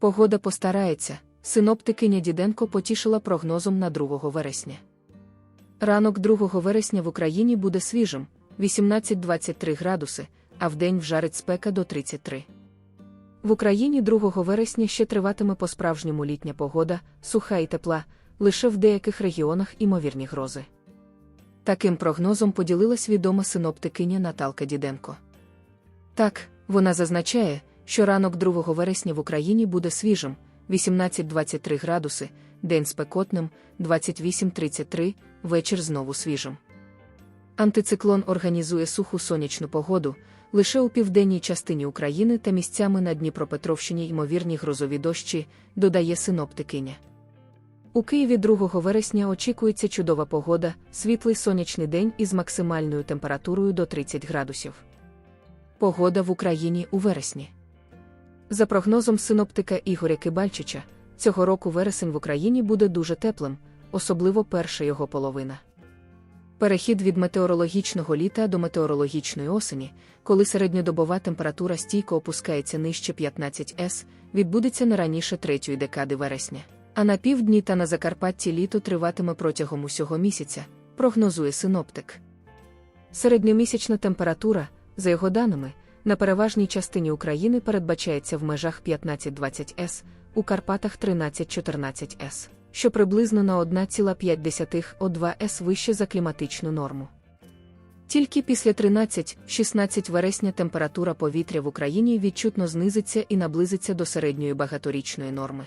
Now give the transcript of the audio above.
Погода постарається. Синоптикиня Діденко потішила прогнозом на 2 вересня. Ранок 2 вересня в Україні буде свіжим 18-23 градуси, а вдень вжарить спека до 33. В Україні 2 вересня ще триватиме по-справжньому літня погода, суха і тепла, лише в деяких регіонах імовірні грози. Таким прогнозом поділилась відома синоптикиня Наталка Діденко. Так, вона зазначає, що ранок 2 вересня в Україні буде свіжим 18-23 градуси, день спекотним 28-33, вечір знову свіжим. Антициклон організує суху сонячну погоду. Лише у південній частині України та місцями на Дніпропетровщині ймовірні грозові дощі, додає синоптикиня. У Києві 2 вересня очікується чудова погода, світлий сонячний день із максимальною температурою до 30 градусів. Погода в Україні у вересні. За прогнозом синоптика Ігоря Кибальчича, цього року вересень в Україні буде дуже теплим, особливо перша його половина. Перехід від метеорологічного літа до метеорологічної осені, коли середньодобова температура стійко опускається нижче 15 С, відбудеться не раніше третьої декади вересня. А на півдні та на Закарпатті літо триватиме протягом усього місяця, прогнозує синоптик. Середньомісячна температура, за його даними, на переважній частині України передбачається в межах 15-20 С, у Карпатах 13-14 С, що приблизно на 1,5 С вище за кліматичну норму. Тільки після 13-16 вересня температура повітря в Україні відчутно знизиться і наблизиться до середньої багаторічної норми.